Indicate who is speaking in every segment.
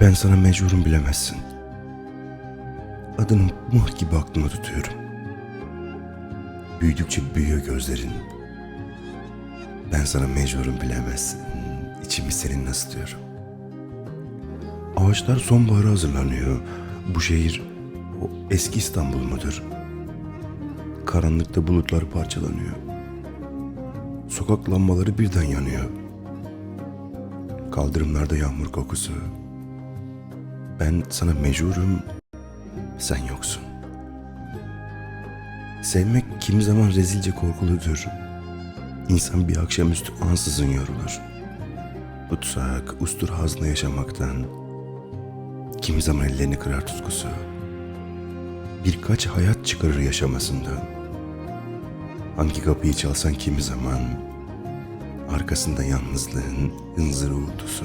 Speaker 1: Ben sana mecburum bilemezsin. Adını mıh gibi aklıma tutuyorum. Büyüdükçe büyüyor gözlerin. Ben sana mecburum bilemezsin. İçimi seninle ısıtıyorum. Ağaçlar sonbahara hazırlanıyor. Bu şehir o eski İstanbul mudur? Karanlıkta bulutlar parçalanıyor. Sokak lambaları birden yanıyor. Kaldırımlarda yağmur kokusu. Ben sana mecburum, sen yoksun. Sevmek kimi zaman rezilce korkuludur. İnsan bir akşamüstü ansızın yorulur. Tutsak, ustur hazla yaşamaktan. Kimi zaman ellerini kırar tutkusu. Birkaç hayat çıkarır yaşamasından. Hangi kapıyı çalsan kimi zaman arkasında yalnızlığın hınzır uğultusu.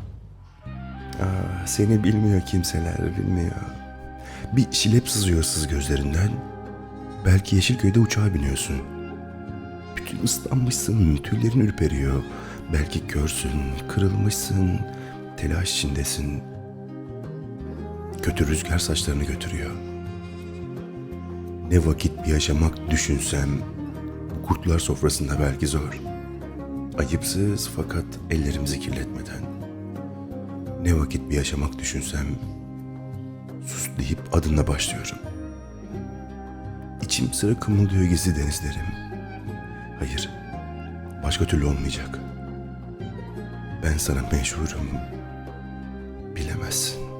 Speaker 1: Aa, seni bilmiyor kimseler, bilmiyor. Bir şilep sızıyor sız gözlerinden. Belki Yeşilköy'de uçağa biniyorsun. Bütün ıslanmışsın, tüylerin ürperiyor. Belki körsün, kırılmışsın, telaş içindesin. Kötü rüzgar saçlarını götürüyor. Ne vakit bir yaşamak düşünsem, bu kurtlar sofrasında belki zor. Ayıpsız fakat ellerimizi kirletmeden. Ne vakit bir yaşamak düşünsem, sus deyip adınla başlıyorum. İçim sıra kımıldıyor gizli denizlerim. Hayır, başka türlü olmayacak. Ben sana mecburum, bilemezsin.